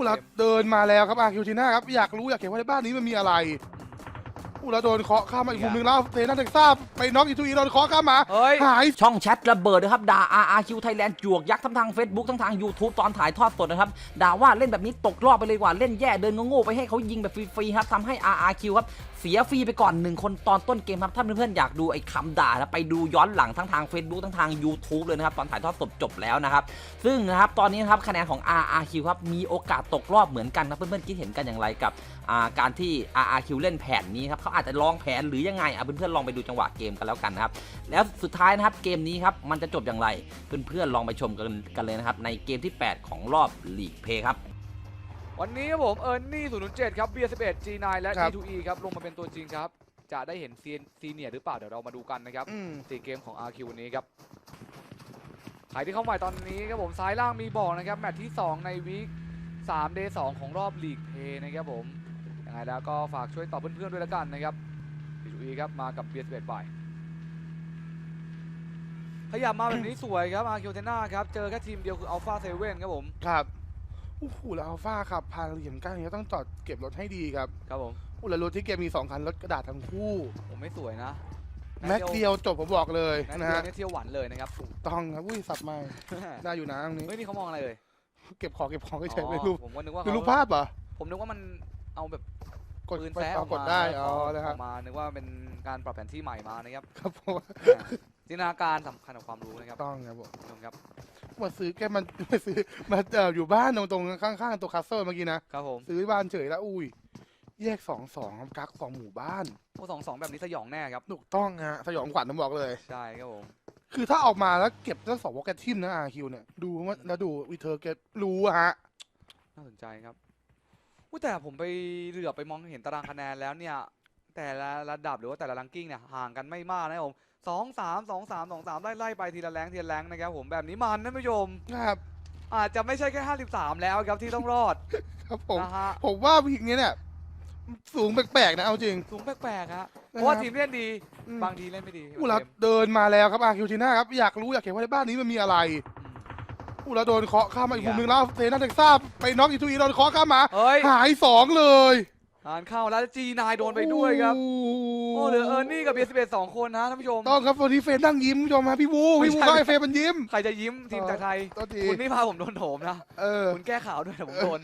อู้แล้วเดินมาแล้วครับอาคิวทีน่าครับอยากรู้อยากเห็นว่าในบ้านนี้มันมีอะไรอู้แล้วโดนเคาะข้ามมาอีกมุมหนึงแล้วเทน่าเท็กซัสไปน็อกอีทูอีโดนเคาะข้ามมาเฮ้ย หาย ช่องแชทระเบิดนะครับด่า RRQ Thailand จวกยักษ์ทั้งทาง Facebook ทั้งทาง YouTube ตอนถ่ายทอดสดนะครับด่าว่าเล่นแบบนี้ตกรอบไปเลยดีกว่าเล่นแย่เดินโง่ๆไปให้เขายิงแบบฟรีๆครับทำให้ RRQ ครับ เสียฟรีไปก่อนหนึ่งคนตอนต้นเกมครับ ถ้าเพื่อนๆอยากดูไอ้คำด่านะไปดูย้อนหลังทั้งทาง Facebook ทั้งทาง YouTube เลยนะครับ ตอนถ่ายทอดสดจบแล้วนะครับ ซึ่งนะครับตอนนี้นะครับคะแนนของ RRQ ครับมีโอกาสตกรอบเหมือนกันนะเพื่อนๆคิดเห็นกันอย่างไรกับาการที่ RRQ เล่นแผนนี้ครับเขาอาจจะลองแผนหรือยังไงอะเพื่อนๆลองไปดูจังหวะเกมกันแล้วกันนะครับแล้วสุดท้ายนะครับเกมนี้ครับมันจะจบอย่างไรเพื่อนๆลองไปชมกันกันเลยนะครับในเกมที่ 8 ของรอบลีกเพย์ครับ วันนี้ครับผมเอิร์นนี่007ครับเบียร์11 G9 และครับ G2E ครับลงมาเป็นตัวจริงครับ จะได้เห็นซีนซีเนียร์หรือเปล่าเดี๋ยวเรามาดูกันนะครับอืม สี่เกมของ RQ วันนี้ครับใครที่เข้าใหม่ตอนนี้ครับผมซ้ายล่างมีบอกนะครับแมตช์ที่ 2 ในวีค3 day 2ของรอบลีกเพย์นะครับผมยังไงแล้วก็ฝากช่วยตอบเพื่อนๆด้วยละกันนะครับ G2E ครับมากับเบียร์11ไปขยับมาแบบนี้สวยครับ RQ เทน่าครับเจอแค่ทีมเดียวคือ Alpha 7ครับผม ครับ โอ้โหแล้วอัลฟาขับพาเหลี่ยมก้างอย่างนี้ต้องจอดเก็บรถให้ดีครับครับผมโอ้แล้วรถที่เกมมีสองคันรถกระดาษทั้งคู่ผมไม่สวยนะแม็กเดียวจบผมบอกเลยแม็กนะเดียวฮะเนี่ยเที่ยวหวานเลยนะครับ ต้องครับอุ้ยสับไม่ได้อยู่นะตรงนี้เฮ้ยนี่เขามองอะไรเลยเก็บของเก็บของเฉยๆอ๋อไม่รู้ผมก็นึกว่าคือเขารูปภาพเหรอผมนึกว่ามันเอาแบบ กดปืนไปแซะอเอาอกกดมาได้อ๋ออนะคอรับกมานึกว่าเป็นการปรับแผนที่ใหม่มานะครับ ครับผม จินตนาการสำคัญกับความรู้นะครับต้องครับผมผู้ชมครับมาซื้อแกมันมาซื้อมาเอ่ออยู่บ้านตรงตรงข้างๆตัวคาสเซิลเมื่อกี้นะครับผมซื้อบ้านเฉยแล้วอุ้ย แยกสองสองครับกักสองหมู่บ้านโอ้สองสองแบบนี้สยองแน่ครับถูกต้องฮะสยองขวัญผมบอกเลย ใช่ครับผมคือถ้าออกมาแล้วเก็บทั้งสองวอลแกทิมนะอาคิวเนี่ยดูว่าแล้วดูวิเทอร์แกรู้อะฮะน่าสนใจครับอุ๊ยแต่ผมไปเหลือบไปมองเห็นตารางคะแนนแล้วเนี่ย แต่ละระดับหรือว่าแต่ละรังกิ้งเนี่ยห่างกันไม่มากนะครับผม สองสามสองสามสองสามไล่ไล่ไปทีละแรงทีละแรงนะครับผมแบบนี้มันนะผู้ชมครับ อาจจะไม่ใช่แค่53แล้วครับที่ต้องรอดครับผมนะฮะผมว่าวิกนี้เนี่ยสูงแปลกๆนะเอาจริง สูงแปลกๆฮะเพนะราะว่าครับทีมเล่นดีอืม บางทีเล่นไม่ดีอู้แล้วเดินมาแล้วครับอาคิวทีน่าครับอยากรู้อยากเห็นว่าในบ้านนี้มันมีอะไรอืมอู้แล้วโดนเคาะข้ามมาอีกมุมหนึงแล้วเทน่าเท็กซัสไปน็อกอีทูอีโดนเคาะข้ามมา เฮ้ย หายสองเลย งานเข้าแล้วจีนายโดนไปด้วยครับ โอ้เหลือเออร์นี่กับเบียร์สิบเอ็ดสองคนนะท่านผู้ชม ต้องครับวันนี้เฟรนนั่งยิ้มผู้ชมฮะพี่วูพี่วูไม่ใช่ก็ให้เฟรนมันยิ้ม ใครจะยิ้มทีมจากไทยตัวทีคุณนี่พาผมโดนโถมนะเออคุณแก้ข่าวด้วยแต่ผมโดน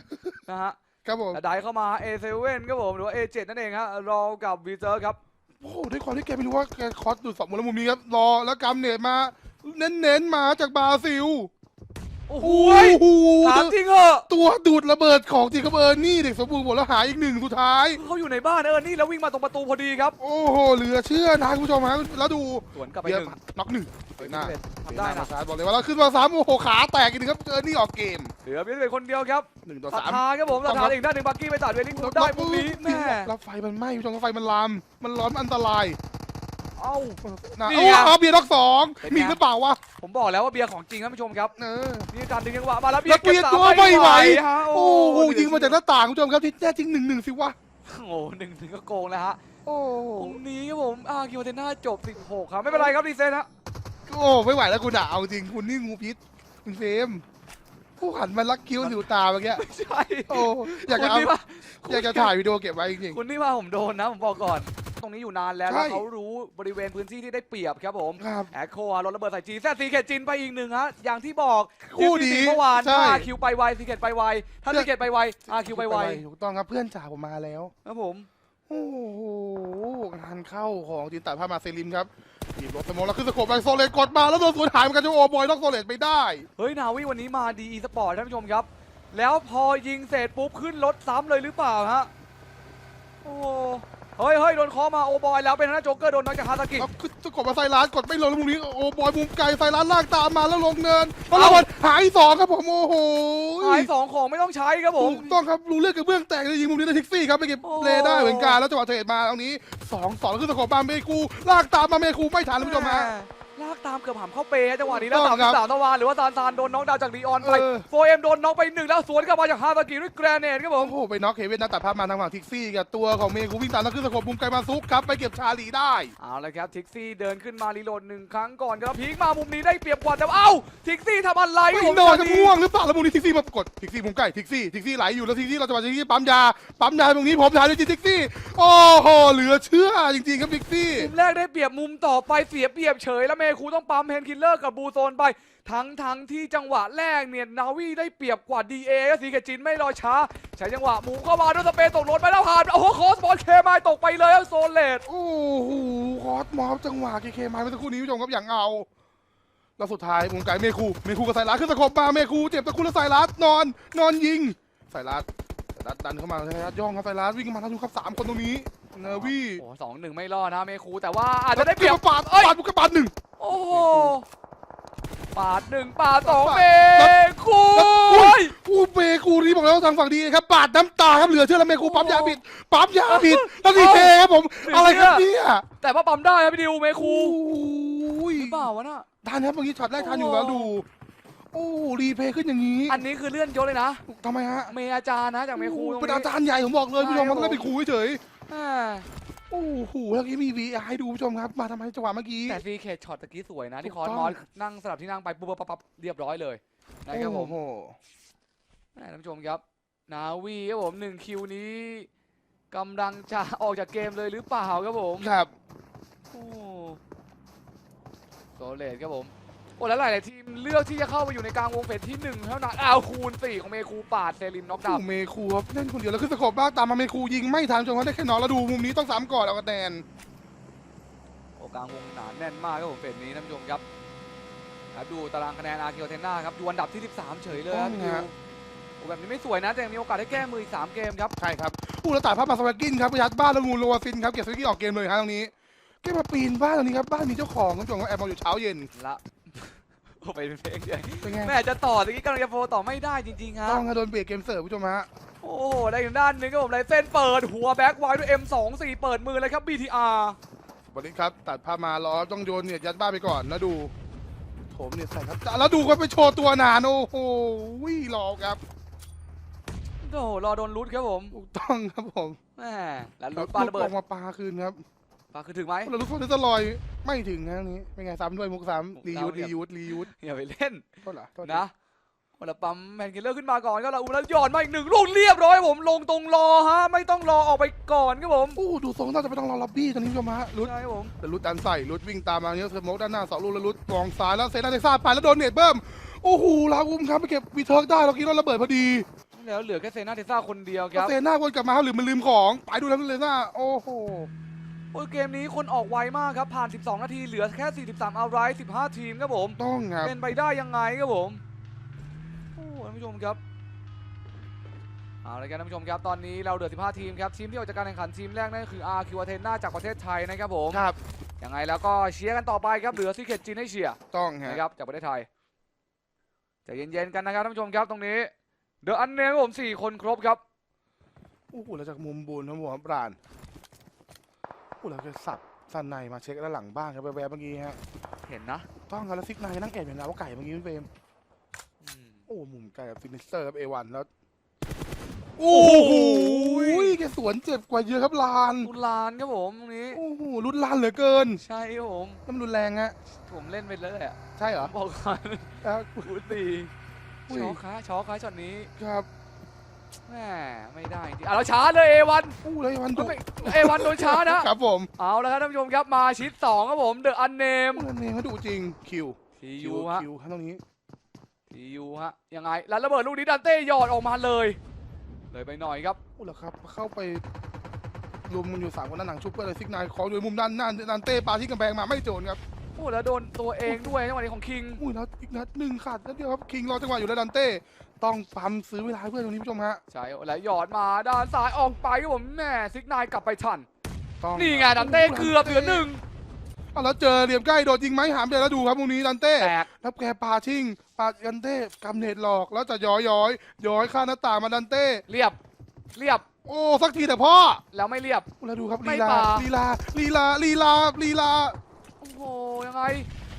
นะฮะ ครับผมแต่ได้เข้ามา A7 ครับผมหรือว่า A7 นั่นเองฮะรอกับวีเซอร์ครับ โอ้โหด้วยความที่แกไม่รู้ว่าแกคอสดูดสองมุมแล้วมุมนี้ครับรอแล้วกำเนิดมา เน้นๆมาจากบราซิล โอ้โหโอ้โหถามจริงเหรอตัวดูดระเบิดของจริงครับเออร์นี่เด็กสมบูรณ์หมดแล้วหายอีกหนึ่งสุดท้าย เขาอยู่ในบ้านเออร์นี่แล้ววิ่งมาตรงประตูพอดีครับโอ้โหเหลือเชื่อนะคุณผู้ชมฮะแล้วดูสวนกลับไปเบียหร์นึ่งน็อกหนึ่งไปหน้าทำได้มานะชาร์จบอกเลยว่าเราขึ้นมาสามโอ้โหขาแตกอีกหนึ่งครับเออร์นี่ออกเกมเหลือเบียร์สิบเอ็ดคนเดียวครับหนึ่งต่อศรัทสามธาครับผมศรัทธาอีกด้านหนึ่งบักกี้ไปตัดเวลิงได้มุมนี้แม่ แล้วไฟมันไหม้คุณผู้ชมไฟมันลาม มันร้อนมันอันตราย เอ้านะนี่โอ้ไงเอาเบียร์น็อกสองเป็นไง มีหรือเปล่าวะผมบอกแล้วว่าเบียร์ของจริงท่านผู้ชมครับเออนี่การดึงจังหวะมาแล้วเบียแล้วร์เก็บเบียร์สามตัวไม่ไหว ฮะโอ้โหยิงมาจากหน้าต่างคุณผู้ชมครับที่แท้จริงหนึ่งหนึ่งสิวะโอ้โหหนึ่งถึงก็โกงแล้วฮะโอ้โหตรงนี้ครับผมอาคิวเทน่าจบ 16 ครับ ไม่เป็นไรครับดีเซนฮะโอ้ไม่ไหวแล้วคุณด่าเอาจริงคุณนี่งูพิษคุณเฟรมผู้หันมาลักคิ้วสิวตาเมื่อกี้ไม่ใช่โอ้อยากคุจะณเอานี่ว่าอยากจะถ่ายวิดีโอเก็บไว้จริงคุณนี่ว่าผมโดนนะผมบอกก่อนต รงนี้อยู่นานแล้วใช่แล้วเขารู้บริเวณพื้นที่ที่ได้เปรียบครับผมๆครับแอคโคอะรถระเบิดใส่จีแซซีเกตจินไปอีกหนึ่งฮะอย่างที่บอกคู่ที่นี้สี่เมื่อวานใช่ถ้าอาคิวไปไวซีเกตไปไวถ้าซีเกตไปไวอาคิวไปไวถูกต้องครับเพื่อนจ่าผมมาแล้วครับผมโอ้โหงานเข้าของจินตาภาพมาเซริมครับหยิบรถสมองแล้วขึ้นสโคปไปโซเลตกดมาแล้วโดนสวนหายเหมือนกันจะโอบอยต้องโซเลตไปได้เฮ้ยนาวิวันนี้มาดีอีสปอร์ตท่านผู้ชมครับ แล้วพอยิงเสร็จปุ๊บขึ้นรถซ้ำเลยหรือเปล่าฮะโอ้โห เฮ้ยเฮ้ยโดนเคอมาโอบอยแล้วเป็นทางด้านโจ๊กเกอร์โดนน็อกจากฮาตากิ ครับคือจะกดมาไซร้านกดไม่ลงแล้วมุมนี้โอ้บอยมุมไกลไซร้านลากตามมาแล้วลงเนินแล้วระเบิดหายสองครับผมโอ้โหหายสองของไม่ต้องใช้ครับผม ถูกต้องครับรู้เรื่องกับเบื้องแตกเลยยิงมุมนี้ได้แท็กซี่ครับไปเก็บโอ้ เลได้เหมือนกันแล้วจังหวะเทรดมาตรงนี้สองสองขึ้นสกอร์บ้านเมกูลากตามมาเมกูไม่ทันท่านผู้ชมฮะ ลากตามเกือบหามเข้าเปย์จังหวะนี้แล้วถูกต้สาอมงครับสามตะวันหรือว่าซานซานโดนน็อกดาวน์จากลีออนไปเออ โฟเอ็มโดนน็อกไปหนึ่งแล้วสวนกลับมาจากฮาตากิด้วยแกรเนตครับผม โอ้โหไปน็อกเฮเว่นนะตัดภาพมาทางฝั่งทิกซี่กับตัวของเมกูวิ่งตามแล้วขึ้นสะกบมุมไกลมาซุกครับไปเก็บชาลีได้ เอาละครับทิกซี่เดินขึ้นมารีโหลดหนึ่งครั้งก่อนครับพีคมามุมนี้ได้เปรียบกว่าแต่ว่าเอ้าทิกซี่ทำอะไรไม่ผมนอนตจะม่วงหรือเปล่าแล้วมุมนี้ทิกซี่มากดทิกซี่มุมใกล้ทิกซี่ทิกซี่ไหลอยู่แล้วทิกซี่เราจะมาทิกซี่ปั๊มยาปั๊มยาตรงนี้ผมถ่ายด้วยทิกซี่โอ้โหเหลือเชื่อจริงๆครับทิกซี่ มุมแรกได้เปรียบมุมต่อไปเสียเปรียบเฉยแล้วเมคูต้องปั๊มเฮนคิลเลอร์กับบูโซนไป ทั้งทั้งที่จังหวะแรกเนี่ยนาวีได้เปรียบกว่า DA ก็สีเกบจินไม่รอช้า ใช้จังหวะหมูเข้ามาด้วยสเปนตกรถไปแล้วผ่านโอ้โหคอสบอลเคมายตกไปเลยครับโซเลตโอ้โหคอสมอบจังหวะเคเคมาเมื่อสักครู่นี้ผู้ชมครับอย่างเอาแล้วสุดท้ายมุมไกลเมคูเมคูกับไซรัสขึ้นสะกบมาเมคูเจ็บตะคุแล้วไซรัสนอน นอนยิงไซรัสไซรัสดันเข้ามาไซรัสย่องครับไซรัสวิ่งเข้ามาแล้วดูครับสามคนตรงนี้เนวี่โอ้สองหนึ่งไม่รอดนะเมคูแต่ว่าอาจจะได้เปรียบปาดเอ้ยปาดบุกกระปาดหนึ่ง โอ้โหปาดหนึ่งปาดสองปาดเมคูแล้วเฮ้ยอู้เมคูนี่บอกแล้วทางฝั่งดีครับปาดน้ำตาครับเหลือเชื่อแล้วเมคูปั๊มยาผิดปั๊มยาผิดแล้วดีเทครับผมอะไรครับเนี่ยแต่ว่าปั๊มได้ครับพี่ดิวเมคูโอ้ยหรือเปล่าวะน่ะทันครับเมื่อกี้ช็อตแรกทันอยู่แล้วดูโอ้รีเพย์ขึ้นอย่างนี้ อันนี้คือเลื่อนยศเลยนะทำไมฮะเมอาจารย์นะจากเมคูตรงเป็นนี้อาจารย์ใหญ่ผมบอกเลยใช่ผู้ชมครัมับนไม่ได้เป็นครูเฉย อ่าๆโอ้โหแล้วกี้มี VR ให้ดูผู้ชมครับ มาทำไมจังหวะเมื่อกี้ แต่ซีเคทช็อตตะกี้สวยนะ ที่ถูคกอร์สต้องมอสนั่งสลับที่นั่งไปปุ๊บปั๊บปั๊บเรียบร้อยเลยนะครับผมโอ้โหแหม่ท่านผู้ชมครับ นาวีครับผมหนึ่งคิวนี้กำลังจะออกจากเกมเลยหรือเปล่าครับผม ครับโอ้โซเลตครับผม โอ้แล้วหลายๆทีมเลือกที่จะเข้าไปอยู่ในกลางวงเฟสที่หนึ่งเท่านั้นอ้าวคูณสี่ของเมคูปาดเซรินน็อกดาวโอ้เมคูครับเล่นคนเดียวแล้วขึ้นสะกบบ้างตามมาเมคูยิงไม่ทันจนว่าได้แค่นอนแล้วดูมุมนี้ต้องสามก่อนเอากระแตนโอ้กลางวงหนาแน่นมากครับผมเฟสนี้ท่านผู้ชมครับครับดูตารางคะแนนอาร์คิวเทนนาครับอยู่อันดับที่ 13 เฉยเลยครับพี่ดิวโอ้แบบนี้ไม่สวยนะแต่ยังมีโอกาสได้แก้มืออีก3เกมครับใช่ครับผู้รักษาภาพมาสวักกินครับยัดบ้านแล้วงูโลวาซินครับเก็บสวักกินออกเกมเลยฮะตรงนี้เก็บมาปีนบ้านตรงนี้ครับบ้านมีเจ้าของคุณผู้ชมก็แอบมองอยู่เช้าเย็นละ โอ้ไปเป็นเพลงใหญ่เป็นไง แม่จะต่อตะกี้กำลังจะโฟต่อไม่ได้จริงๆฮะต้องฮะโดนเบรกเกมเสิร์ฟผู้ชมฮะ โอ้โหได้ถึงด้านหนึงครับผมไรเส้นเปิดหัวแบ็กไวด้วย M24 เปิดมือเลยครับ BTR วันนี้ครับ ตัดภาพมาล้อต้องโยนเนี่ยยัดบ้านไปก่อนแล้วดูโถมเนี่ยใส่ครับแล้วดูก็ไปโชว์ตัวนานโอ้โหวิ่รอครับโอ้โหรอโดนลุดครับผมถูกต้องครับผมแม่แล้วแล้ลุวดปาระเบิลดงมาปาคืนครับ ปาคือถึงไหมแล้วลูกโทษนี่จะลอยไม่ถึงนะตรงนี้เป็นไงซ้ำด้วยมุกซ้ำรียูดรียูดรียูดอย่าไปเล่นโทษเหรอโทษนะโอ้แล้วปั๊มแมนคิลเลอร์ขึ้นมาก่อนก็แล้วอุ้มแล้วหยอดมาอีกหนึ่งลูกเรียบร้อยผมลงตรงรอฮะไม่ต้องรอออกไปก่อนครับผมโอ้ดูทรงน่าจะไม่ต้องรอล็อบบี้ตอนนี้ผู้ชมฮะรุดใช่ครับผมแต่รุดดันใส่รุดวิ่งตามมาเนี่ยสโมกด้านหน้าสองลูกแล้วรุดมองซ้ายแล้วเซน่าเท็กซ่าไปแล้วโดนเน็ตเบิ้มโอ้โหลาอุ้มครับไปเก็บวีเทิร์กได้เราคิดว่าระเบิดพอดีแล้วเหลือแค่เซนาเทซ่าคนเดียวคแล้วรับเซน่าวนกลับมาครับหรือมันลืมของไปดูแล้วเซน่าโอ้โหโอ้ยเกมนี้คนออกไวมากครับ ผ่าน 12 นาทีเหลือแค่ 43 เอาไร15 ทีมครับผม ต้องครับเป็นไปได้ยังไงครับผม โอ้ท่านผู้ชมครับเอาละครับท่านผู้ชมครับตอนนี้เราเหลือ 15 ทีมครับทีมที่ออกจากการแข่งขันทีมแรกนั่นก็คือ RQ Athena จากประเทศไทยนะครับผมครับยังไงแล้วก็เชียร์กันต่อไปครับเหลือซีเคทจีนให้เชียร์ต้องฮะนะครับจากประเทศไทยใจเย็นๆกันนะครับท่านผู้ชมครับตรงนี้เดอะอันเนมผม4คนครบครับโอ้โหแล้วจากมุมบนครับผมปราณโอ้โห แล้วก็สับสันในมาเช็คด้านหลังบ้างครับแวบๆเมื่อกี้ฮะเห็นนะต้องครับแล้วซิกในนั่งแอบอย่างนั้นว่าไก่เมื่อกี้พี่เฟรมอืมโอ้มุมไก่กับฟินิสเตอร์ครับเอวันแล้วโอ้โหแกสวนเจ็บกว่าเยอะครับลานตุลานครับผมตรงนี้โอ้โหรุนลานเหลือเกิน ใช่ครับผมน้ำรุนแรงฮะผมเล่นไปเลยอะใช่เหรอบอกก่อนอะอูตีอุ้ยช็อกค้าช็อกค้าช็อตนี้ครับ แหมไม่ได้จริงอะเราช้าเลยเอวันโอ้แล้วมันดุเอวันโดนช้านะ ครับผมเอาแล้วครับท่านผู้ชมครับมาชิดสองครับผมเดอะอันเนมโอ้แล้วเนมเขาดุจริงคิวทีคิยูวฮะคิวครับตรงนี้ทียูฮะยังไงแล้วระเบิดลูกนี้ดันเต้หยอดออกมาเลย เลยไปหน่อยครับโอ้แล้วครับเข้าไปรวมมันอยู่สามคนด้านหลังชุบเพื่ออะไรซิกนายของอยู่มุมด้านหน้าดันเต้ปาที่กำแพงมาไม่โจนครับโอ้แล้วโดนตัวเองด้วยจังหวะนี้ของคิงอุ้ยแล้วอีกนัดหนึ่งขาดนัดเดียวครับคิงรอจังหวะอยู่แล้วดันเต้ ต้องปั๊มซื้อเวลาให้เพื่อนตรงนี้ผู้ชมฮะใช่แล้วหยอดมาด้านซ้ายออกไปครับผมแหม่ซิกนายกลับไปทันต้องนี่ไงดันเต้เกือบเหลือหนึ่งเอาแล้วเจอเหลี่ยมใกล้โดดจริงไหมหามไปแล้วดูครับมุมนี้ดันเต้ แตก แล้วแกปาชิงปาดันเต้กำเนิดหลอกแล้วจะย้อยย้อยย้อยข้ามหน้าต่างมาดันเต้ เรียบ เรียบโอ้สักทีแต่พ่อแล้วไม่เรียบ แล้วดูครับไม่ลีลาปา ลีลาลีลาลีลาลีลา โอ้โหยังไง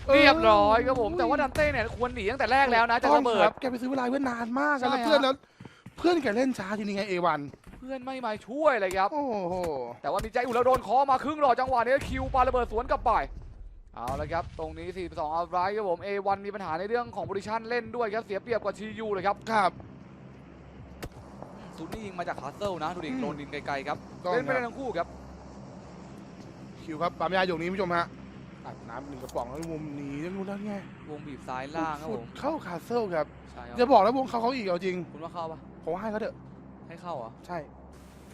เออเรียบร้อยครับผม แต่ว่าดันเต้เนี่ยควรหนีตั้งแต่แรกแล้วนะจากระเบิต้ดองคแกไปซื้อเวลาเพื่อนนานมากใช่อะแล้วเพื่อนฮะแล้ว เพื่อนแกเล่นช้าทีนี้ไงเอวัน เพื่อนไม่มาช่วยเลยครับ โอ้โห แต่ว่ามีใจอุ่นแล้วโดนเคอมาครึ่งหลอดจังหวะนี้คิวปาระเบิดสวนกลับไป เอาละครับ ตรงนี้ 42เอาไรครับผม A1 มีปัญหาในเรื่องของโพซิชันเล่นด้วยครับ เสียเปรียบกว่า TU เลยครับครับซูนี่ยิงมาจากคาสเซิลนะดูดิอืมโดนดินไกลๆครับ ต้องเล่นไม่คได้รับทั้งคู่ครับ คิวครับปั๊มยาอยู่นี้ผู้ชมฮะ อัดน้ำหนึ่งกระป๋องแล้วมุมหนีแล้วรู้แล้วไงวงบีบซ้ายล่างครับฟุผดมเข้าคาสเซิลครับใช่คอย่ารับบอกแล้ววงเขาเขาอีกเอาจริง คุณว่าเข้าปะผมว่าให้เขาเถอะให้เข้าเหรอใช่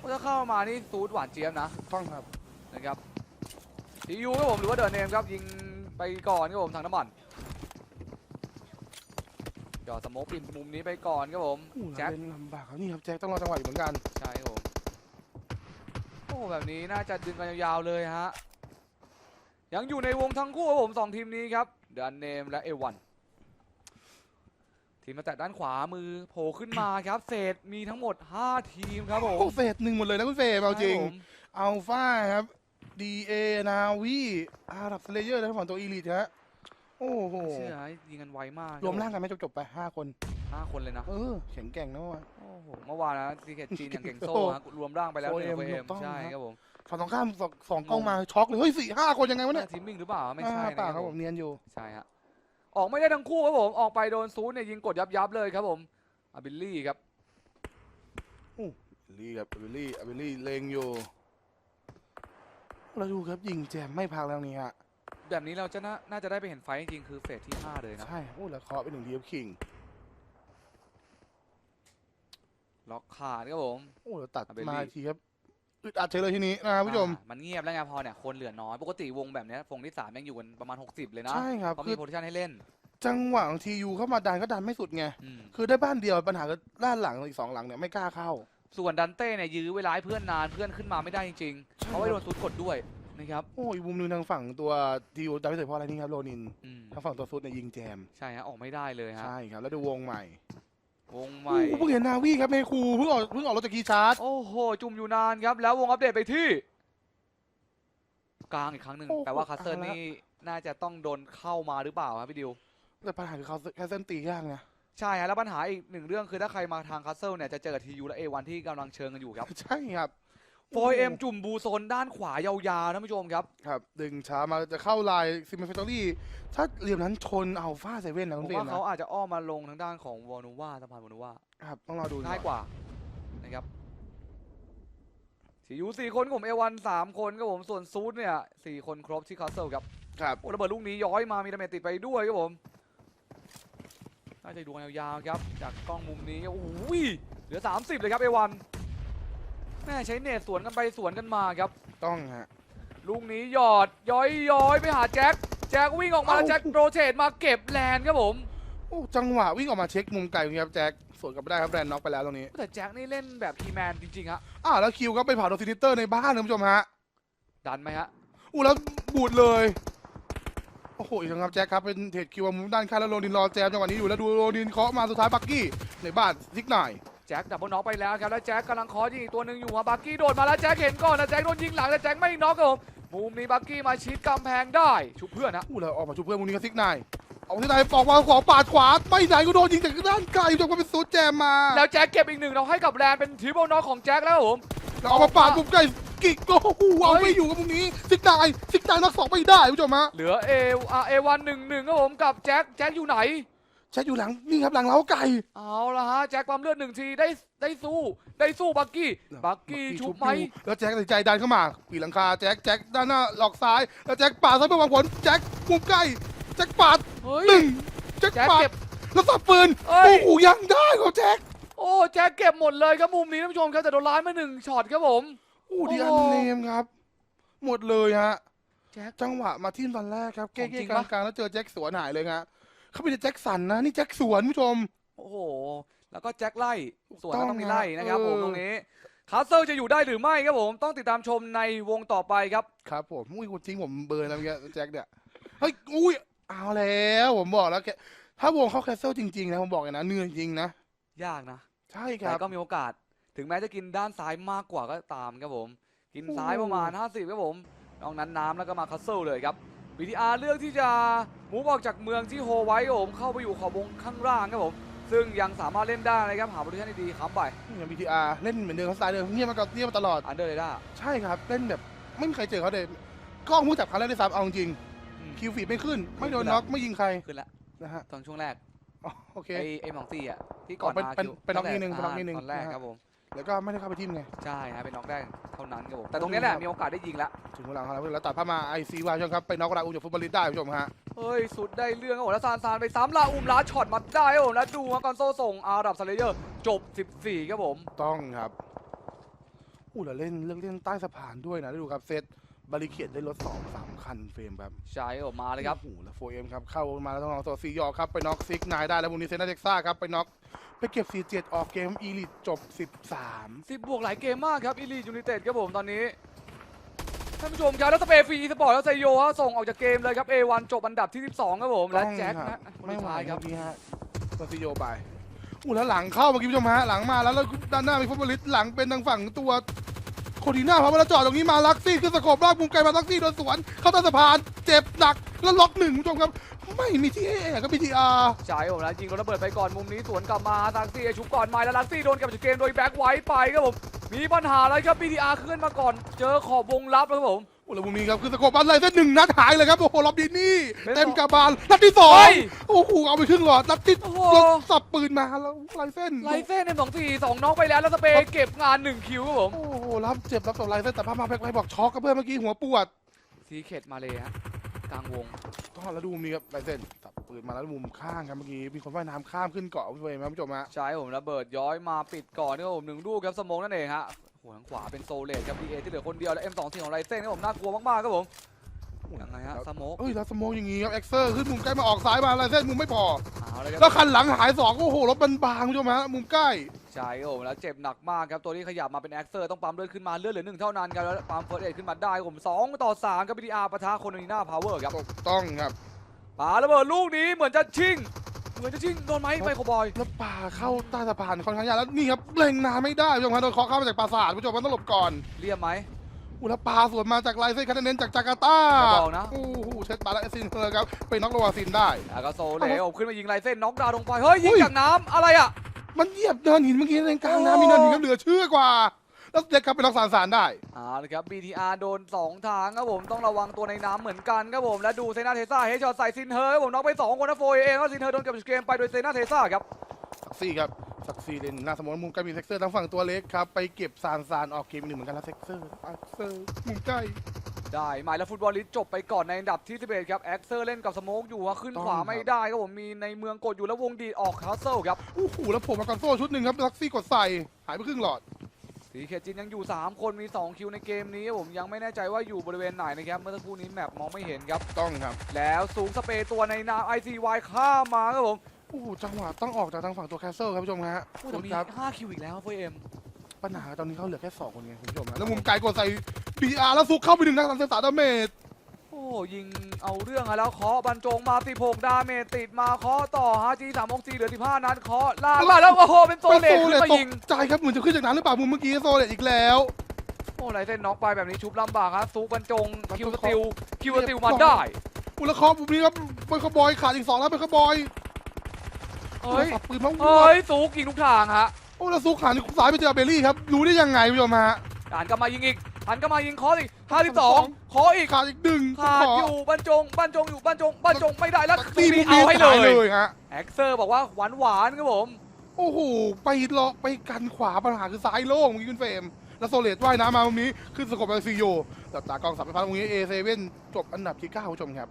ก็จะเข้ามานี่ซูดหวานเจี๊ยบนะต้องครับนะครับ TU ครับผมหรือว่าเดินเนมครับยิงไปก่อนครับผมทางน้ำมันจอดสโมกปินมุมนี้ไปก่อนครับผมอู้แจ็เราคเล่นลำบากเขานี่ครับแจ็คต้องรอจังหวะอีกเหมือนกันใช่ครับผมโอ้แบบนี้น่าจะดึงกันยาวๆเลยฮะ ยังอยู่ในวงทั้งคู่ครับผมสองทีมนี้ครับเดนเนมและเอวันทีมมาแต่ด้านขวามือโผล่ขึ้นมาครับ เศษมีทั้งหมด 5 ทีมครับผมโอ้เฟสหนึ่งหมดเลยนะคุณเฟสเอาจริงใช่คบผมอัลฟาครับดีเอนาวีอารับสเลเยอร์แล้วฝั่งตัวอีลิทฮะโอ้โหเชื่อไหมยิงกันไวมากรวมร่างกันไหมจบๆไปห้าคนห้าคนเลยนะ เออแข็งแกร่งนะเมื่อวานโอ้โหเมื่อวานนะซีเคทจีนอย่างเก่งโซ่โอ้ฮะรวมร่างไปแล้วโฟหเอ็นึ่งมเอ็มถูกต้องใช่ครับครับผม ฝั่งตรงข้ามสองสองกล้องมาช็อกเลยเฮ้ยสี่ห้าคนยังไงวะเนี่ยทีมมิ่งหรือเปล่าไม่ใช่อ่านะเปล่าคครัรับบผผมมเนียนอยู่ ใช่ฮะออกไม่ได้ทั้งคู่ครับผมออกไปโดนซูดเนี่ยยิงกดยับยับๆเลยครับผมอาบิลลี่ครับลีครับอเบลลี่อเบลลี่เลงอยู่เราดูครับยิงแจมไม่พักแล้วนี่ฮะแบบนี้เราจะน่าน่าจะได้ไปเห็นไฟท์จริงๆคือเฟสที่5เลยนะ ใช่โอ้แล้วเคาะไปหนึ่งทีครับคิงล็อกขาดครับผม โอ้แล้วตัดอเบลลี่ มาทีครับ อึดอัดเฉยเลยทีนี้นะครับผู้ชม อ่ามันเงียบแล้วไงพอเนี่ยคนเหลือน้อยปกติวงแบบเนี้ยวงที่3ยังอยู่กันประมาณ 60 เลยนะใช่ครับเขาคืมีอ โพซิชันให้เล่นจังหวะของทียูเข้ามาดันก็ดันไม่สุดไง อืมคือได้บ้านเดียวปัญหาคือด้านหลังอีกสองหลังเนี่ยไม่กล้าเข้า ส่วนดันเต้เนี่ยยื้อเวลาให้เพื่อนนานเพื่อนขึ้นมาไม่ได้จริงๆใช่เพราะว่าโดนซูดกดด้วยนะครับโอ้ยมุมหนึงทางฝั่งตัวทียูดันไม่เสร็จเพราะอะไรนี่ครับโรนิน อืมทางฝั่งตัวซุดเนี่ยยิงแจม ใช่ฮะออกไม่ได้เลยฮะ ใช่ครับ แล้วดูวงใหม่ วงใหโอ้ม่โหเพิ่งเห็นนาวีครับเมคูเพิ่งออกเพิ่งออกรถจากกีชาร์จโอ้โห จุ่มอยู่นานครับ แล้ววงอัปเดตไปที่ กลางอีกครั้งหนึ่งโอ้โหแปลว่าคัสเซิลเอาละนี่น่าจะต้องโดนเข้ามาหรือเปล่าครับพี่ดิว แต่ปัญหาคือเขาแค่เส้นตียากไงใช่ฮะแล้วปัญหาอีกหนึ่งเรื่องคือถ้าใครมาทางคัสเซิลเนี่ยจะเจอทียูและเอวันที่กำลังเชิงกันอยู่ครับ ใช่ครับ โฟยเอ็มจุ่มบูโซนด้านขวายาวๆท่านผู้ชมครับ ครับ ดึงช้ามาจะเข้าลายซิมเฟคทอรี่ถ้าเหลี่ยมนั้นชนอัลฟาเซเว่นนะผคุมณเฟรว่ามนะเขาอาจจะอ้อมมาลงทางด้านของวอนูวาสะพานวอนูวาครับ ต้องรอดูง่ายกว่านะครับทียูสี่คนผมเอวันสามคนครับผมส่วนซูดเนี่ยสี่คนครบที่คัสเซิลครับครับ โอ้ระเบิดลูกนี้ย้อยมามีดาเมจติดไปด้วยครับผมน่าจะดูกันยาวๆครับ จากกล้องมุมนี้โอ้โหเหลือ 30 เลยครับเอวัน แม่ใช้เนตสวนกันไปสวนกันมาครับ ต้องฮะ ลูกนี้หยอดย้อยย้อยไปหาแจ็ค แจ็ควิ่งออกมาแล้วเอ้า แจ็คโรเตทมาเก็บแลนด์ครับผม โอ้จังหวะวิ่งออกมาเช็คมุมไกลครับแจ็คสวนกลับไม่ได้ครับแรนน็อกไปแล้วตรงนี้แต่แจ็คนี่เล่นแบบคีแมนจริงๆฮะ อ้าวแล้วคิวก็ไปเผาโดซินิเตอร์ในบ้านนะคุณผู้ชมฮะดันไหมฮะ อู้แล้วบูดเลยโอ้โหอีกครั้งครับแจ็คครับเป็นเทรดคิวมุมด้านข้างแล้วโรดินรอแจมจังหวะนี้อยู่แล้วดูโรดินเคาะมาสุดท้ายบักกี้ในบ้านซิกหน่อย แจ็คดับเบิลน็อกไปแล้วครับแล้วแจ็คกำลังคอยิงอีกตัวหนึ่งอยู่ฮะบักกี้โดดมาแล้วแจ็คเห็นก่อนนะแจ็คโดนยิงหลังแต่แจ็คไม่น็อกครับผมมุมนี้บักกี้มาชิดกำแพงได้ชุบเพื่อนนะอู้แล้วออกมาชุบเพื่อนมุมนี้ก็ซิกหน่อยเอาที่ไหนปอกมาขอปาดขวาไม่ไหนก็โดนยิงจากด้านไกลจนก็เป็นซูดแจมมา แล้วแจ็คเก็บอีกหนึ่งเราให้กับแลนเป็นทริปเปิลน็อกของแจ็คแล้วครับผมแล้วเอามาปาดมุมไกลกิกโอ้โหเอาไม่อยู่กับมุมนี้ซิกได้ซิกได้นักสองไม่ได้คุณผู้ชมฮะเหลือเอเอวันหนึ่งหนึ่งครับผมกับแจ็คแจ็คอยู่ไหน แจ็คอยู่หลังนี่ครับหลังเล้าไก่ เอาละฮะแจ็คปั๊มเลือดหนึ่งทีได้ได้สู้ ได้สู้บักกี้บักกี้ชุบไหมอยู่แล้วแจ็คตัดสินใจดันเข้ามาปีนหลังคาแจ็คแจ็คด้านหน้าหลอกซ้ายแล้วแจ็คปาดซ้ายเพื่อวางผลแจ็คมุมใกล้แจ็คปาดเฮ้ยหนึ่งแจ็คแจ็คปาดเก็บแล้วสับปืนเอ้ยโอ้โหยังได้ของแจ็คโอ้แจ็คเก็บหมดเลยครับมุมนี้ท่านผู้ชมครับแต่โดนร้ายมาหนึ่งช็อตครับผมโอ้ดีอันโอ้เนมครับ หมดเลยฮะแจ็คจังหวะมาที่ตอนแรกครับขเก้องจริงๆกลปะางๆแล้วเจอแจ็คสวนหายเลยฮะ เขาเป็นแจ็คสันนะนี่แจ็คสวนผู้ชม โอ้โห แล้วก็แจ็คไล่ส่วนต้องต้องมีไล่นะครับเออผมตรงนี้คาสเซิลจะอยู่ได้หรือไม่ครับผมต้องติดตามชมในวงต่อไปครับ ครับผมอุ้ยจริงผมเบิร์นแล้วเมื่อกี้แจ็คเนี่ยเฮ้ยอุ้ยเอาแล้วผมบอกแล้วแกถ้าวงเข้าแคสเซิลจริงๆนะผมบอกเลยนะเหนื่อยจริงนะยากนะ ใช่คแต่รับก็มีโอกาส ถึงแม้จะกินด้านซ้ายมากกว่าก็ตามครับผม กินซ้ายโอ้ประมาณ 50ครับผมนอกนั้นน้ำแล้วก็มาคัสเซิลเลยครับ BTR เลือกที่จะมูฟออกจากเมืองที่โฮไว้ครับผมเข้าไปอยู่ขอบวงข้างล่างครับผมซึ่งยังสามารถเล่นได้นะครับหาโพซิชั่นดีๆค้ำไปอย่าง BTR เล่นเหมือนเดิมเขาสไตล์เดิมเงียบมาก่อนเงียบมาตลอดอันเดอร์เลยด้าใช่ครับเล่นแบบไม่มีใครเจอเขาเลยกล้องมูจับเขาแล้วด้วยซ้ำเอาจริงคิวฟีดไม่ขึ้น ไม่โดนน็อกไม่ยิงใครขึ้นแล้วนะฮะตอนช่วงแรกอ๋อโอเคไอ้ไอ้หมองซี่อะที่ก่อนอ๋อเป็นมาเป็นคิวเป็นน็อกตั้นิดนึงแต่เป็นน็อกนิดนึงตอนแรกนะฮะครับผม แล้วก็ไม่ได้เข้าไปทีมไง ใช่ฮะเป็นน็อกแรกเท่านั้นครับผมแต่ตรงเนี้ยแหละมีโอกาสได้ยิงแล้วถึงเวลาของเราแล้วตัดภาพมาไอซีวาชมครับไปน็อกราอูจากฟุตบอลลิสได้ผู้ชมฮะ เฮ้ยสุดได้เรื่องครับผมแล้วซานซานไปซ้ำลาอุมลาช็อตมาได้ครับผมแล้วดูครับกอนโซส่งอารับสเลเยอร์จบ 14ครับผม ต้องครับอู้แล้วเล่นเลือกเล่นใต้สะพานด้วยนะได้ดูครับเซต บาริเคดได้รถสองสามคันเฟรมแบบใช่ครับผมมาเลยครับโอ้โหแล้วโฟเอ็มครับเข้ามาแล้วต้องลองตัวซียอครับไปน็อกซิกนายได้แล้วมุมนี้เซนาเท็กซ่าครับไปน็อกไปเก็บ 47 ออกเกมอีลิตจบ 13 10 บวกหลายเกมมากครับอิลียูนิเต็ดครับผมตอนนี้ท่านผู้ชมครับแล้วสเปรย์ฟรีสปอร์ตแล้วไซโยฮะส่งออกจากเกมเลยครับ A1 จบอันดับที่ 12 ครับผมและต้องแจ็คครับนะคนไม่สุดไหวท้ายคครัรับบนี่ฮะตัวซีโยไปอู้แล้วหลังเข้าเมื่อกี้ผู้ชมฮะหลังมาแล้วแล้วด้านหน้ามีฟุตบอลลิสต์หลังเป็นทางฝั่งตัว โคดีน่าพามาแล้วจอดตรงนี้มาลักซี่ขึ้นสะกบลากมุมไกลมาลักซี่โดนสวนเข้าใต้สะพานเจ็บหนักแล้วล็อกหนึ่งคุณผู้ชมครับ ไม่มีที่เอก็มีทีอาร์ใช่ผมแล้วยิงรถระเบิดไปก่อนมุมนี้สวนกลับมาลักซี่ชุบก่อนไม้แล้วลักซี่โดนกลับจากเกมโดยแบ็คไว้ไปครับผมมีปัญหาอะไรครับ BTR ขึ้นมาก่อน เจอขอบวงลับแล้วครับผม โอ้แล้วมุมนี้ครับคือสะกบบันไลเส้นหนึ่งนัดหายเลยครับโอ้โหล็อบดีนี่เป็นเต็มกระบาลนัดที่สอเฮ้งยโอ้โหเอาไปครึ่งหลอดนัดที่โอ้โหรถสับปืนมาแล้วไลเส้นไลเส้นในสองสี่สองน้องไปแล้วแล้วสเปย์เก็บงานหนึ่งคิวครับผมโอ้โหรับเจ็บรับต่อไลเส้นแต่พามาแพ็คไว้บอกช็อกกับเพื่อนเมื่อกี้หัวปวดซีเข็ดมาเลยฮะกลางวง ก็แล้วดูมุมนี้ครับไลเส้นสับปืนมาแล้วมุมข้างครับเมื่อกี้มีคนว่ายน้ำข้ามขึ้นเกาะพี่เวย์มาผู้ชมฮะ ใช่ผมระเบิดย้อยมาปิดก่อนนี่ครับผมหนึ่งลูกครับสมองนั่นเองฮะ หัวทางขวาเป็นโซเลตครับ DA ที่เหลือคนเดียว และ M24 ของไรเส้นนี่ผมน่ากลัวมากๆครับผมยังไงฮะสโมกเอ้ยแล้วสโมองอย่างงี้ครับเอ็กเซอร์ขึ้นมุมใกล้มาออกซ้ายมาไลเส้นมุมไม่พอ เอาเลยคแล้รัวบคันหลังหายสองโอ้โหรถมันบางผู้ชมฮะมุมใกล้ ใช่ครับผมแล้วเจ็บหนักมากครับ ตัวที่ขยับมาเป็นแอคเซอร์ต้องปั๊มเลือดขึ้นมาเลือดเหลือหนึ่งเท่านั้นครับแล้วปั๊มเฟิร์สเอขึ้นมาได้ครับผมสองต่อสามครับ BTR ปะทะโคโนนีน่าพาวเวอร์ครับถูกต้องครับปาระเบิดลูกนี้เหมือนจะชิง เหมือนจะชิงโดนไหมไมโครบอยแล้วป่าเข้าใต้สะพานค่อนข้างยากแล้วนี่ครับเล็งนานไม่ได้ผู้ชมครับโดนเคาะเข้ามาจากปราสาทผู้ชมครับต้องหลบก่อนเรียบไหมอุยแล้วปลาสวนมาจากไลเซนคาเดเนนจากจาการ์ตาอย่าบอกนะโอ้โหเช็ดปลาแล้วเอซินเธอครับไปน็อกโลวาซินได้แล้วก็โซเลโอขึ้นมายิงไรเส้นน็อกดาวน์ลงไปเฮ้ยยิงอุ้ยจากน้ำอะไรอะมันเหยียบเนินหินเมื่อกี้ในกลางโอ้น้ำมีเนินหินก็เหลือเชื่อกว่า แล้วเด็กครับไปน็อกสารสารได้เอาละครับ BTR โดน 2 ทางครับผมต้องระวังตัวในน้ำเหมือนกันครับผมและดูเซนาเทซ่าเฮดช็อตใส่ซินเฮอร์ครับผมน็อกไป 2 คนนะโฟยเองแล้วซินเฮอร์โดนเกับเกมไปโดยเซนาเทซ่าครับสักซี่ครับสักซี่เล่นหน้าสมองมุมใกล้มีเซ็กเซอร์ทั้งฝั่งตัวเล็กครับไปเก็บซานซานออกเกมอีกหนึ่งเหมือนกันแล้วเซ็กเซอร์เซ็กเซอร์มุมใกล้ได้หมายแล้วฟุตบอลลิสจบไปก่อนในอันดับที่11ครับแอ็กเซอร์เล่นกับสโมกอยู่อะขึ้นขวาไม่ได้ครับผมมีในเมืองกดอยู่แล้ววงดีดออกคาสเซิลครับโอ้โหแล้วผมมากันโซ่ชุดหนึ่งครับสักซี่กดใส่หายไปครึ่งหลอด สีเขตจินยังอยู่ 3 คนมี 2 คิวในเกมนี้ครับผมยังไม่แน่ใจว่าอยู่บริเวณไหนนะครับ เมื่อสักครู่นี้แมปมองไม่เห็นครับ ต้องครับ แล้วสูงสเปรย์ตัวในน้ำ ICY ข้ามมาครับผมโอ้โหจังหวะต้องออกจากทางฝั่งตัวแคสเซิลครับผู้ชมฮะโอ้แต่มีครับ5คิวอีกแล้วเฟยเอ็มปัญหาตอนนี้เขาเหลือแค่สองคนไงคุณผู้ชมฮะแล้วมุมไกลกดใส่ BR แล้วซุกเข้าไปหนึ่งนัดสามสิบสามดาเมจ โอ้ยิงเอาเรื่องอะแล้วเคาะบรรจงมา16ดาเมจติดมาเคาะต่อฮะจีสามองเหลือ15นัดเคาะลากมาแล้วโอ้โหเป็นโซเลตขึ้นมาตยิกงใจครับเหมือนจะขึ้นจากน้ำหรือเปล่ามุมเมื่อกี้โซเลตอีกแล้วโอ้ไรเส้นน็อกไปแบบนี้ชุบลำบากครับซูบรรจงบรรจงคิวสติลคิวสติลมาได้อุยแลวเคอมุมนี้ครับเป็นขบอยขาดอีกสองแล้วเป็นขบอยเฮ้ยสับปืนมาวัเฮ้ยซูกิงทุกทางฮะโอ้แล้วซุกขาดสายไปเจอเบลลี่ครับรู้ได้ยังไงคุณผู้ชมฮะหันกลับมายิงอีก หันกลับมายิงเคาะอีก52เคาะอีกขาดอีกหนึ่งขาดอยู่บรรจงบรรจงอยู่บรรจงบรรจงไม่ได้แล้วตีตีมุมเอานี้ให้ขายเลเลยยฮะแอ็กเซอร์บอกว่าหวานหวานๆครับผมโอ้โหไปเลาะไปกันขวาปัญหาคือซ้ายโล่งเมื่อกี้คุณเฟรมแล้วโซเลตว่ายน้ำมาตรงนี้ขึ้นสกบไปซีโยแต่ตากล้องสับไปพันตรงนี้เอเซเว่นจบอันดับที่เก้าคุณผู้ชมครับ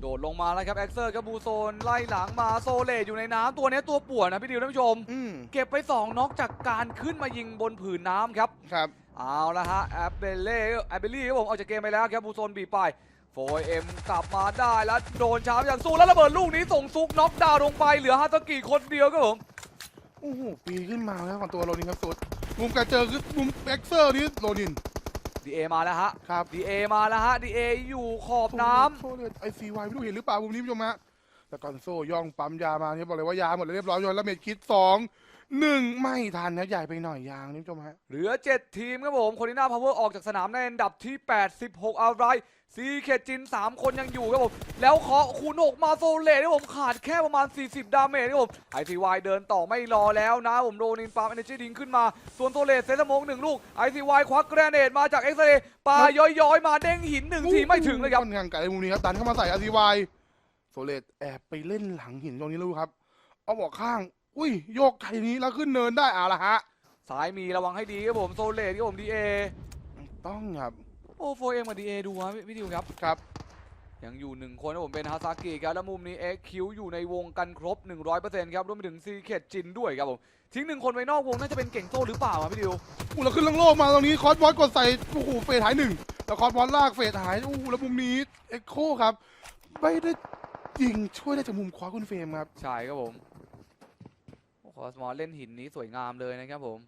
โดดลงมาแล้วครับ แอ็กเซอร์กับบูโซน ไล่หลังมาโซเลตอยู่ในน้ำตัวเนี้ยตัวป่วนนะพี่ดิวท่านผู้ชมอืมเก็บไป 2น็อกจากการขึ้นมายิงบนผืนน้ำครับครับ เอาละฮะแอปเบเล่แอปเบลลี่ครับผมออกจากเกมไปแล้วครับบูโซนบีบไปโฟยเอ็มกลับมาได้แล้วโดนชาร์ปอย่างสู้แล้วระเบิดลูกนี้ส่งซุกน็อกดาวน์ลงไปเหลือฮาตากิคนเดียวครับผมโอ้โหปีขึ้นมาแล้วฝั่งตัวโรนินครับสุดมุมการเจอคือมุมเอ็กเซอร์นี่โรนินดีเอมาแล้วฮะครับดีเอมาแล้วฮะดีเออยู่ขอบน้ำโซเลตไอซีวายไม่รู้เห็นหรือเปล่ามุมนี้ผู้ชมฮะแต่ก่อนโซ่ย่องปั๊มยามาเนี่ยบอกเลยว่ายาหมดเลยเรียบร้อยยนแล้วเมดคิดสอง หนึ่งไม่ทันนะใหญ่ไปหน่อยยางนี่ผู้ชมฮะ เหลือ 7 ทีมครับผม คนที่น่าพาวเวอร์ออกจากสนามในอันดับที่ 86เอาไรซีเคจิน 3 คนยังอยู่ครับผม แล้วเคาะคูณหกมาโซเลครับผมขาดแค่ประมาณ 40 ดาเมจครับผมไอซีวายเดินต่อไม่รอแล้วนะผมโรนินฟาร์มเอเนจีดิงขึ้นมา ส่วนโซเลเซตสโมงหนึ่งลูกไอซีวายควักแกรเนตมาจากเอ็กซ์เรย์ปาย้อยๆ มาเด้งหินหนึ่งทีไม่ถึงเลยครับค่อนข้างไกลมุมนี้ครับดันเข้ามาใส่อาซีวายโซเลตแอบไปเล่นหลังหินตรงนี้แล้วครับ เอาบอกข้าง อุ้ยโยกไทยนี้แล้วขึ้นเนินได้เอาละฮะซ้ายมีระวังให้ดีครับผมโซเลตครับผมดีเอต้องครับโอ้โฟเอ็มกับดีเอดูฮะพี่ดิวครับครับ ยังอยู่หนึ่งคนครับผมเป็นฮาซากิครับแล้วมุมนี้เอ็กคิวอยู่ในวงกันครบ 100%ครับรวมไปถึงซีเคดจินด้วยครับผมทิ้งหนึ่งคนไว้นอกวงน่าจะเป็นเก่งโซ่หรือเปล่าครับพี่ดิวอู้แล้วขึ้นลังโลกมาตรงนี้คอสบอสกดใส่โอ้โหเฟสหายหนึ่งแล้วคอสบอสลากเฟสหายอู้แล้วมุมนี้เอ็กโคครับไม่ได้ยิงช่วยได้จากมุมขวาคุณเฟรมครับใช่ครับผมโอ้คอสมอสเล่นหินนี้สวยงามเลยนะครับผม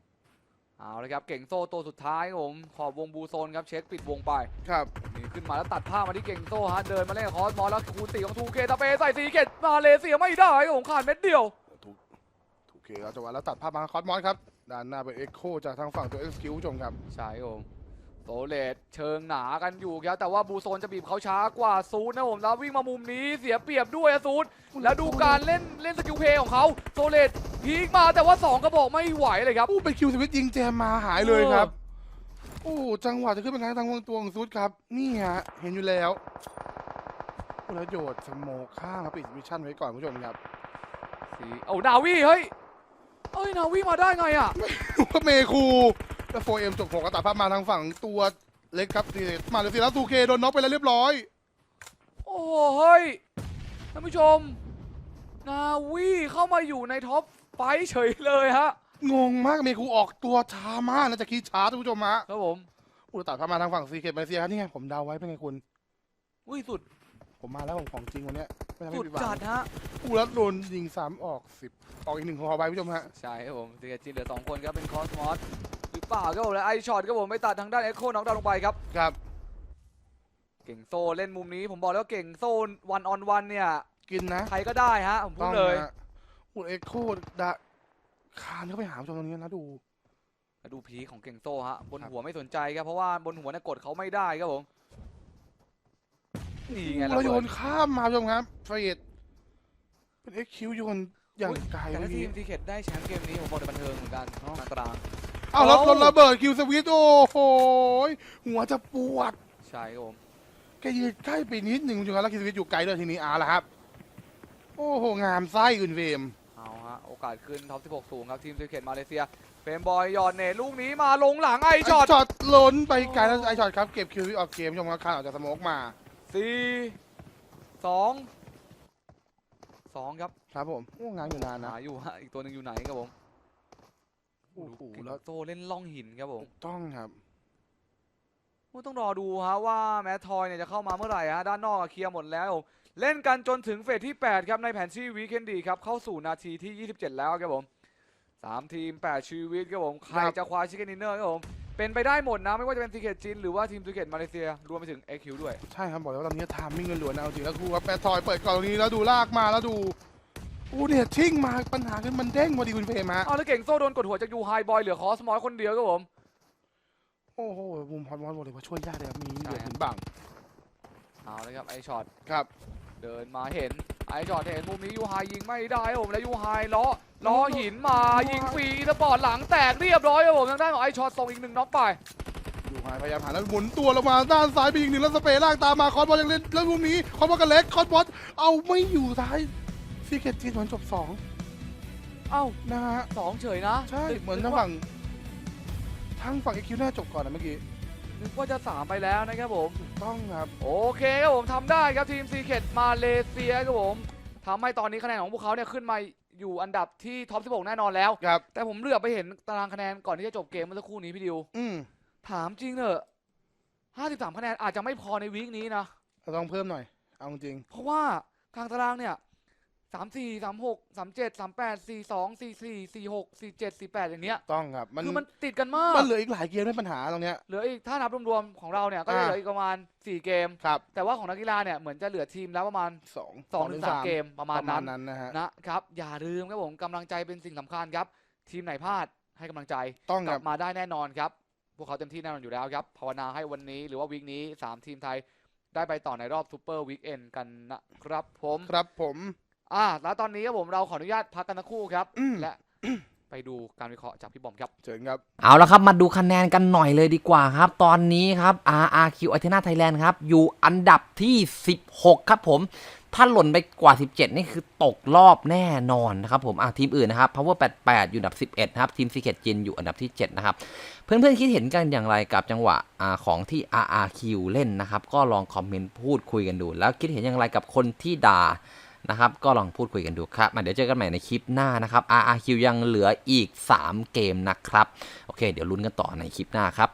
เอาเลยครับเก่งโซ่ตัวสุดท้ายครับผมขอบวงบูโซนครับเช็คปิดวงไปครับนี่ขึ้นมาแล้วตัดผ้าพมาที่เก่งโซ่ฮะเดินมาเล่นกับคอสมอสแล้วคูณตีของทูเคตาเปใส่ซีเคดมาเลเซียไม่ได้ครับผมขาดเม็ดเดียวถูกถูกเคครับจังหวะแล้วตัดภาพมาคอสมอสครับด้านหน้าเป็นเอ็กโคจากทางฝั่งตัวเอ็กซ์คิวชมครับใช่ครับผมโซเลตเชิงหนากันอยู่ครับแต่ว่าบูโซนจะบีบเขาช้ากว่าซูดนะผมแล้ววิ่งมามุมนี้เสียเปรียบด้วยอะซูดแล้วดูการเล่นเล่นสกิลเพลย์ของเขาโซเลต พีคมาแต่ว่าสองกระบอกไม่ไหวเลยครับ อู้เป็นคิวสวิตช์ยิงแจมมาหายเลยครับโอ้จังหวะจะขึ้นเป็นทางทางวงตัวของซูดครับ นี่ฮะ เห็นอยู่แล้วอู้แล้วโยดสโมกข้างครับปิดมิชชั่นไว้ก่อนผู้ชมครับสีเอานาวีเฮ้ยเอ้ยนาวีมาได้ไงอะก็เมคูแล้วโฟเอ็มจบหกก็ตัดภาพมาทางฝั่งตัวเล็กครับนี่มาเลเซียแล้วตูเคโดนน็อกไปแล้วเรียบร้อย โอ้โหเฮ้ยท่านผู้ชม นาวีเข้ามาอยู่ในท็อป ไฟว์เฉยเลยฮะงงมากเมคูออกตัวช้ามากนะจะคีย์ช้าท่านผู้ชมฮะครับผมอู้ตัดภาพมาทางฝั่งซีเคมาเลเซียครับนี่ไงผมเดาไว้เป็นไงคุณ อุ้ยสุดผมมาแล้วผมของจริงวันเนี้ยไม่ทำให้สุดผิดหวังจัดฮะ อู้แล้วโดนยิงซ้ำออกสิบออกอีกหนึ่งของเขาไปผู้ชมฮะใช่ครับผมซีเกจินเหลือสองคนครับเป็นคอสมอสหรือเปล่าครับผมและไอช็อตครับผมไปตัดทางด้านเอ็กโคน็อกดาวน์ลงไปครับ ครับ เก่งโซเล่นมุมนี้ผมบอกแล้ววาเก่งโซวันออนวันเนี่ย กินนะใครก็ได้ฮะผมพูต้ดองเลยนะ อู้เอ็กโคดะคานเข้าไปหาผู้ชมตรงนี้นะดู แล้วดูพีคของเก่งโซ่ฮะ บนครับ หัวไม่สนใจครับ เพราะว่าบนหัวเนี่ยกดเขาไม่ได้ครับผม นี่ไงเราโยบินดข้ามมาผู้ชมครับเฟรดเป็นเอ็กคิวโยนอย่างไกลแต่เมื่ถ้าอทีกี้มซีเคทได้แชมป์เกมนี้ผมบอกเลยบันเทิงเหมือนกันทางตาราง เอาแล้วเอ้ารถระเบิดคิวสวิตโอ้โหหัวจะปวด ใช่ครับผม แกยืนใกล้ไปนิดหนึ่งคุณผู้ชมครับแล้วคิวสวิตอยู่ไกลด้วยทีนี้เอาละครับ โอ้โห งามไส้อื่นเวมเอาฮะ โอกาสขึ้นท็อป 16 สูงครับ ทีมซีเคทมาเลเซียเฟรมบอยหยอดเนตลูกนี้มาลงหลังไอช็อต ช็อตล้นไปไกลแล้วไอช็อตครับเก็บคิวออกเกมผู้ชมครับคานออกจากสโมกมาสี่สองสองครับครับผมโอ้งานอยู่นานนะหาอยู่ฮะอีกตัวหนึ่งอยู่ไหนครับผมโอ้โหดูแล้วโซเล่นล่องหินครับผมถูกต้องครับก็ต้องรอดูฮะว่าแมททอยเนี่ยจะเข้ามาเมื่อไหร่ฮะด้านนอกอะเคลียร์หมดแล้ว เล่นกันจนถึงเฟสที่ 8 ครับ ในแผนที่วีคเอนดีครับ เข้าสู่นาทีที่ 27 แล้วครับผมสามทีม 8 ชีวิตครับผม ใครครับจะคว้าชิคเก้นดินเนอร์ครับผม เป็นไปได้หมดนะ ไม่ว่าจะเป็นซีเกตจีนหรือว่าทีมซีเกตมาเลเซีย รวมไปถึง AQ ด้วย ใช่ครับ บอกแล้วว่าตอนนี้ทามมิ่งเงินหลวนเอาจริงแล้วครูครับแปดทอยเปิดก่อนตรงนี้แล้วดูลากมาแล้วดูอู้เนี่ยชิ่งมาปัญหาคือมันเด้งพอดีคุณเฟรมฮะอ้าวแล้วเก่งโซ่โดนกดหัวจากยูไฮบอยเหลือคอสมอลคนเดียวครับผม โอ้โหมุมพอดมอนบอกเลยว่าช่วยยากเลยครับมีใช่เหลือครับหินบังเอาเลยครับไอช็อตครับ เดินมาเห็นไอช็อตเห็นมุมนี้ยูไฮยิงไม่ได้ครับผมแล้วยูไฮล้อล้อหินมายิงฟรีสปอร์ตหลังแตกเรียบร้อยครับผมทางด้านของไอช็อตส่งอีกหนึ่งน็อกไปดูหายพยายามหาแล้วหมุนตัวลงมาด้านซ้ายไปอีกหนึ่งแล้วสเปรย์ลากตามมาคอสบอลยังเล่นแล้วมุมนี้คอสบอลกับเล็กคอสบอลเอาไม่อยู่ท้ายซีเกตจีนเหมือนจบสองเอ้านะฮะสองเฉยนะใช่นึกเหมือนนึทากงว่าฝั่งทางฝั่งเอคิวน่าจบก่อนนะเมื่อกี้ นึกว่าจะสามไปแล้วนะครับผม ถูกต้องครับ โอเคครับผมทำได้ครับทีมซีเคทมาเลเซียครับผมทำให้ตอนนี้คะแนนของพวกเขาเนี่ยขึ้นมาอยู่อันดับที่ท็อป 16 แน่นอนแล้ว ครับ แต่ผมเลือกไปเห็นตารางคะแนนก่อนที่จะจบเกมเมื่อสักครู่นี้พี่ดิว อืมถามจริงเถอะ 53 คะแนนอาจจะไม่พอในวีคนี้นะ เราต้องเพิ่มหน่อย เอาจริง เพราะว่ากลางตารางเนี่ย 3 4 3 6 3 7 3 8 4 2 4 4 4 6 4 7 4 8อย่างเนี้ยต้องครับ มันคือมันติดกันมากมันเหลืออีกหลายเกมด้วยปัญหาตรงเนี้ยเหลืออีกถ้านับรวมๆของเราเนี่ยก็จะอ่าเหลืออีกประมาณ4เกมครับแต่ว่าของนักกีฬาเนี่ยเหมือนจะเหลือทีมแล้วประมาณสอง2-3เกมประมาณประมานั้ณนนั้นนะฮะนะครับอย่าลืมครับผมกำลังใจเป็นสิ่งสำคัญครับ ทีมไหนพลาดให้กำลังใจต้องกคลัรับบมาได้แน่นอนครับพวกเขาเต็มที่แน่นอนอยู่แล้วครับภาวนาให้วันนี้หรือว่าวีคนี้3ทีมไทยได้ไปต่อในรอบซูเปอร์วีคเอนกันนะครับผมครับผม อ่าแล้วตอนนี้ครับผมเราขออนุญาตพักกันสักครู่ครับอืมและไปดูการวิเคราะห์จากพี่บอมครับเชิญครับ เอาละครับมาดูคะแนนกันหน่อยเลยดีกว่าครับ ตอนนี้ครับ RRQ Athena Thailand ครับ อยู่อันดับที่ 16 ครับผม ถ้าหล่นไปกว่า 17 นี่คือตกรอบแน่นอนนะครับผมอะทีมอื่นนะครับ Power 88 อยู่อันดับ 11 นะครับ ทีม Secret Gen อยู่อันดับที่ 7 นะครับ เพื่อนๆ คิดเห็นกันอย่างไรกับจังหวะอ่าของที่ RRQ เล่นนะครับ ก็ลองคอมเมนต์พูดคุยกันดู แล้วคิดเห็นอย่างไรกับคนที่ด่า นะครับ ก็ลองพูดคุยกันดูครับมาเดี๋ยวเจอกันใหม่ในคลิปหน้านะครับ RRQ ยังเหลืออีก 3 เกมนะครับ โอเค เดี๋ยวลุ้นกันต่อในคลิปหน้าครับ